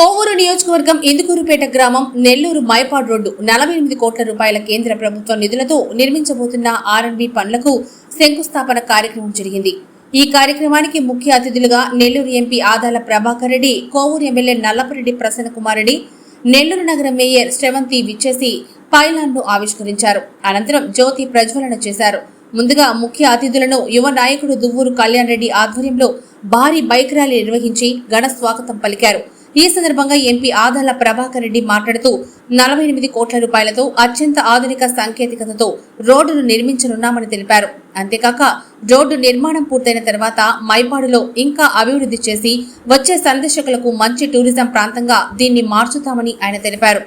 కోవూరు నియోజకవర్గం ఇందుకూరుపేట గ్రామం నెల్లూరు మైపాడ్ రోడ్డు నలభై ఎనిమిది కోట్ల రూపాయల కేంద్ర ప్రభుత్వ నిధులతో నిర్మించబోతున్న ఆర్ఎండ్బి పనులకు శంకుస్థాపన కార్యక్రమం జరిగింది. ఈ కార్యక్రమానికి ముఖ్య అతిథులుగా నెల్లూరు ఎంపీ ఆదాల ప్రభాకర్ రెడ్డి కోవూరు ఎమ్మెల్యే నల్లపరెడ్డి ప్రసన్న కుమార్ రెడ్డి నెల్లూరు నగర మేయర్ శ్రవంతి విచ్చేసి పైలాన్ను ఆవిష్కరించారు. అనంతరం జ్యోతి ప్రజ్వలన చేశారు. ముందుగా ముఖ్య అతిథులను యువ నాయకుడు దువ్వూరు కళ్యాణ్ రెడ్డి ఆధ్వర్యంలో భారీ బైక్ ర్యాలీ నిర్వహించి ఘన స్వాగతం పలికారు. ఈ సందర్భంగా ఎంపీ ఆదాల ప్రభాకర్ రెడ్డి మాట్లాడుతూ నలభై ఎనిమిది కోట్ల రూపాయలతో అత్యంత ఆధునిక సాంకేతికతతో రోడ్డును నిర్మించనున్నామని తెలిపారు. అంతేకాక రోడ్డు నిర్మాణం పూర్తయిన తర్వాత మైపాడులో ఇంకా అభివృద్ధి చేసి వచ్చే సందర్శకులకు మంచి టూరిజం ప్రాంతంగా దీన్ని మార్చుతామని ఆయన తెలిపారు.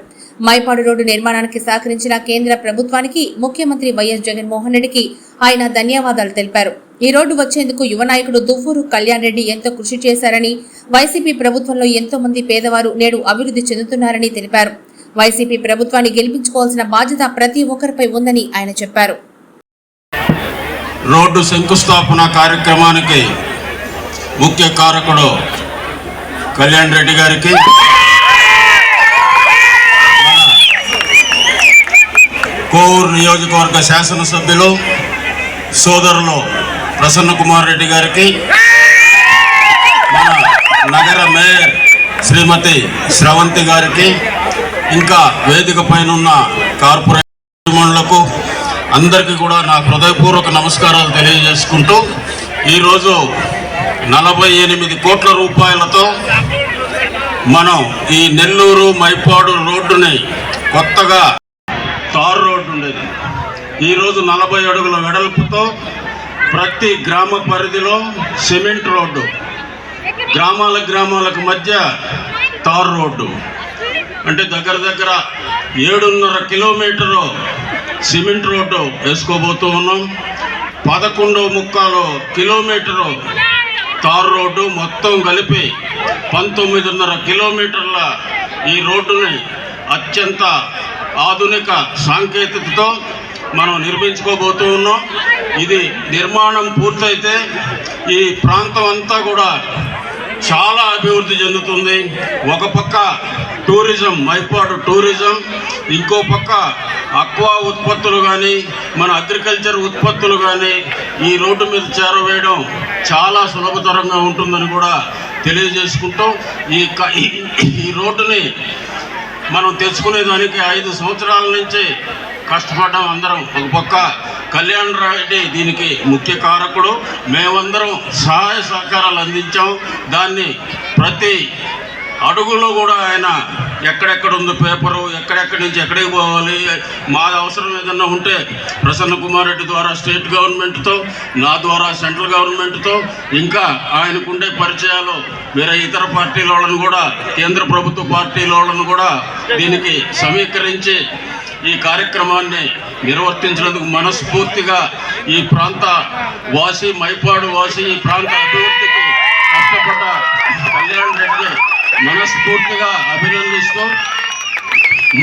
మైపాడు రోడ్డు నిర్మాణానికి సహకరించిన కేంద్ర ప్రభుత్వానికి ముఖ్యమంత్రి వైఎస్ జగన్మోహన్ రెడ్డికి ఆయన ధన్యవాదాలు తెలిపారు. ఈ రోడ్డు వచ్చేందుకు యువ నాయకుడు దువ్వూరు కళ్యాణ్ రెడ్డి ఎంతో కృషి చేశారని వైసీపీ ప్రభుత్వంలో ఎంతో మంది పేదవారు నేడు అభివృద్ధి చెందుతున్నారని తెలిపారు. వైసీపీ ప్రభుత్వాన్ని గెలిపించుకోవాల్సిన బాధ్యత ప్రతి ఒక్కరిపై ఉందని ఆయన చెప్పారు. రోడ్డు శంకుస్థాపన కార్యక్రమానికి ముఖ్య కారకుడు కళ్యాణ్ రెడ్డి గారికి కోవూరు నియోజకవర్గ శాసనసభ్యులు సోదరులు ప్రసన్న కుమార్ రెడ్డి గారికి మన నగర మేయర్ శ్రీమతి శ్రవంతి గారికి ఇంకా వేదిక పైన ఉన్న కార్పొరేట్ అందరికీ కూడా నా హృదయపూర్వక నమస్కారాలు తెలియజేసుకుంటూ ఈరోజు నలభై ఎనిమిది కోట్ల రూపాయలతో మనం ఈ నెల్లూరు మైపాడు రోడ్డుని కొత్తగా ఈరోజు నలభై అడుగుల వెడల్పుతో ప్రతి గ్రామ పరిధిలో సిమెంట్ రోడ్డు గ్రామాల గ్రామాలకు మధ్య తార్ రోడ్డు. అంటే దగ్గర దగ్గర ఏడున్నర కిలోమీటరు సిమెంట్ రోడ్డు వేసుకోబోతూ ఉన్నాం. పదకొండు ముక్కాలు కిలోమీటరు తార్ రోడ్డు మొత్తం కలిపి పంతొమ్మిదిన్నర కిలోమీటర్ల ఈ రోడ్డుని అత్యంత ఆధునిక సాంకేతికతతో మనం నిర్మించుకోబోతూ ఉన్నాం. ఇది నిర్మాణం పూర్తయితే ఈ ప్రాంతం అంతా కూడా చాలా అభివృద్ధి చెందుతుంది. ఒక పక్క టూరిజం మైపాటు టూరిజం ఇంకో పక్క అక్వా ఉత్పత్తులు కానీ మన అగ్రికల్చర్ ఉత్పత్తులు కానీ ఈ రోడ్డు మీద చేరవేయడం చాలా సులభతరంగా ఉంటుందని కూడా తెలియజేసుకుంటూ. ఈ క- ఈ- ఈ రోడ్డుని మనం తెచ్చుకునేదానికి ఐదు సంవత్సరాల నుంచి కష్టపడ్డాం అందరం. ఒక పక్క కళ్యాణ్ రెడ్డి దీనికి ముఖ్య కారకుడు. మేమందరం సహాయ సహకారాలు అందించాం. దాన్ని ప్రతి అడుగులో కూడా ఆయన ఎక్కడెక్కడ ఉంది పేపరు ఎక్కడెక్కడి నుంచి ఎక్కడికి పోవాలి మా అవసరం ఏదన్నా ఉంటే ప్రసన్న కుమార్ రెడ్డి ద్వారా స్టేట్ గవర్నమెంట్తో నా ద్వారా సెంట్రల్ గవర్నమెంట్తో ఇంకా ఆయనకుండే పరిచయాలు వేరే ఇతర పార్టీల వాళ్ళను కూడా కేంద్ర ప్రభుత్వ పార్టీల వాళ్ళను కూడా దీనికి సమీకరించి ఈ కార్యక్రమాన్ని నిర్వర్తించినందుకు మనస్ఫూర్తిగా ఈ ప్రాంత వాసి మైపాడు వాసి ఈ ప్రాంత అభివృద్ధికి కష్టపడ్డ కళ్యాణ్ రెడ్డి మనస్ఫూర్తిగా అభినందిస్తూ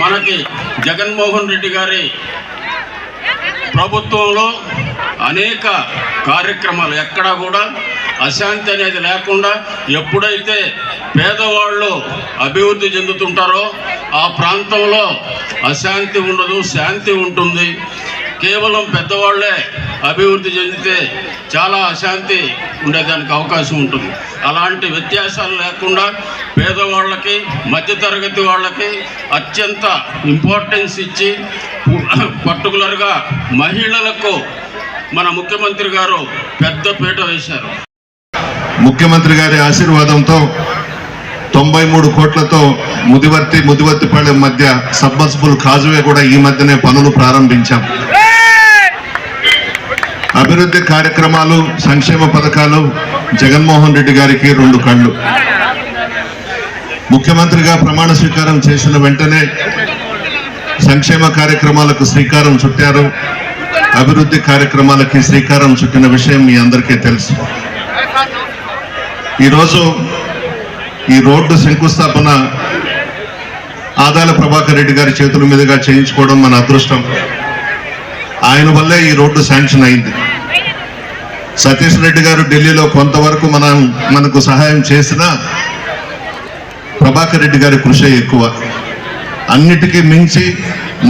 మనకి జగన్మోహన్ రెడ్డి గారి ప్రభుత్వంలో అనేక కార్యక్రమాలు ఎక్కడా కూడా అశాంతి అనేది లేకుండా ఎప్పుడైతే పేదవాళ్ళు అభివృద్ధి చెందుతుంటారో ఆ ప్రాంతంలో అశాంతి ఉండదు శాంతి ఉంటుంది. కేవలం పెద్దవాళ్ళే అభివృద్ధి చెందితే చాలా అశాంతి ఉండేదానికి అవకాశం ఉంటుంది. అలాంటి వ్యత్యాసాలు లేకుండా పేదవాళ్ళకి మధ్యతరగతి వాళ్ళకి అత్యంత ఇంపార్టెన్స్ ఇచ్చి పర్టికులర్గా మహిళలకు మన ముఖ్యమంత్రి గారు పెద్ద పీట వేశారు. ముఖ్యమంత్రి గారి ఆశీర్వాదంతో తొంభై మూడు కోట్లతో ముదివర్తి ముదివర్తిపాళెం మధ్య సబ్మర్సిబుల్ కాజువే కూడా ఈ మధ్యనే పనులు ప్రారంభించాం. అభివృద్ధి కార్యక్రమాలు సంక్షేమ పథకాలు జగన్మోహన్ రెడ్డి గారికి రెండు కళ్ళు. ముఖ్యమంత్రిగా ప్రమాణ స్వీకారం చేసిన వెంటనే సంక్షేమ కార్యక్రమాలకు శ్రీకారం చుట్టారు. అభివృద్ధి కార్యక్రమాలకి శ్రీకారం చుట్టిన విషయం మీ అందరికీ తెలుసు. ఈరోజు ఈ రోడ్డు శంకుస్థాపన ఆదాల ప్రభాకర్ రెడ్డి గారి చేతుల మీదుగా చేయించుకోవడం మన అదృష్టం. ఆయన వల్లే ఈ రోడ్డు శాంక్షన్ అయింది. సతీష్ రెడ్డి గారు ఢిల్లీలో కొంతవరకు మనం మనకు సహాయం చేసినా ప్రభాకర్ రెడ్డి గారి కృషి ఎక్కువ. అన్నిటికీ మించి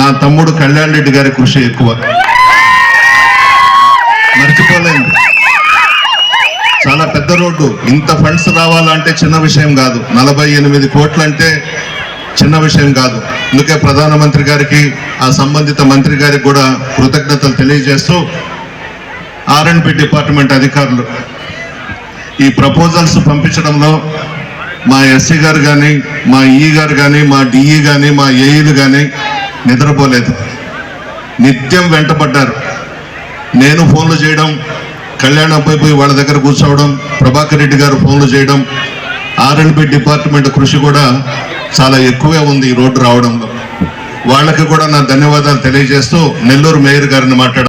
నా తమ్ముడు కళ్యాణ్ రెడ్డి గారి కృషి ఎక్కువ. పెద్ద రోడ్డు. ఇంత ఫండ్స్ రావాలంటే చిన్న విషయం కాదు. నలభై ఎనిమిది కోట్లు అంటే చిన్న విషయం కాదు. అందుకే ప్రధానమంత్రి గారికి ఆ సంబంధిత మంత్రి గారికి కూడా కృతజ్ఞతలు తెలియజేస్తూ ఆర్ఎండ్బి డిపార్ట్మెంట్ అధికారులు ఈ ప్రపోజల్స్ పంపించడంలో మా ఎస్సీ గారు కానీ మా ఈ గారు కానీ మా డిఈ కానీ మా ఏఈలు కానీ నిద్రపోలేదు. నిత్యం వెంటపడ్డారు. నేను ఫోన్లు చేయడం కళ్యాణ్ పోయి వాళ్ళ దగ్గర కూర్చోవడం ప్రభాకర్ రెడ్డి గారు ఫోన్లు చేయడం ఆర్ఎండ్బి డిపార్ట్మెంట్ కృషి కూడా చాలా ఎక్కువే ఉంది ఈ రోడ్డు రావడంలో. వాళ్ళకి కూడా నా ధన్యవాదాలు తెలియజేస్తూ నెల్లూరు మేయర్ గారిని మాట్లాడారు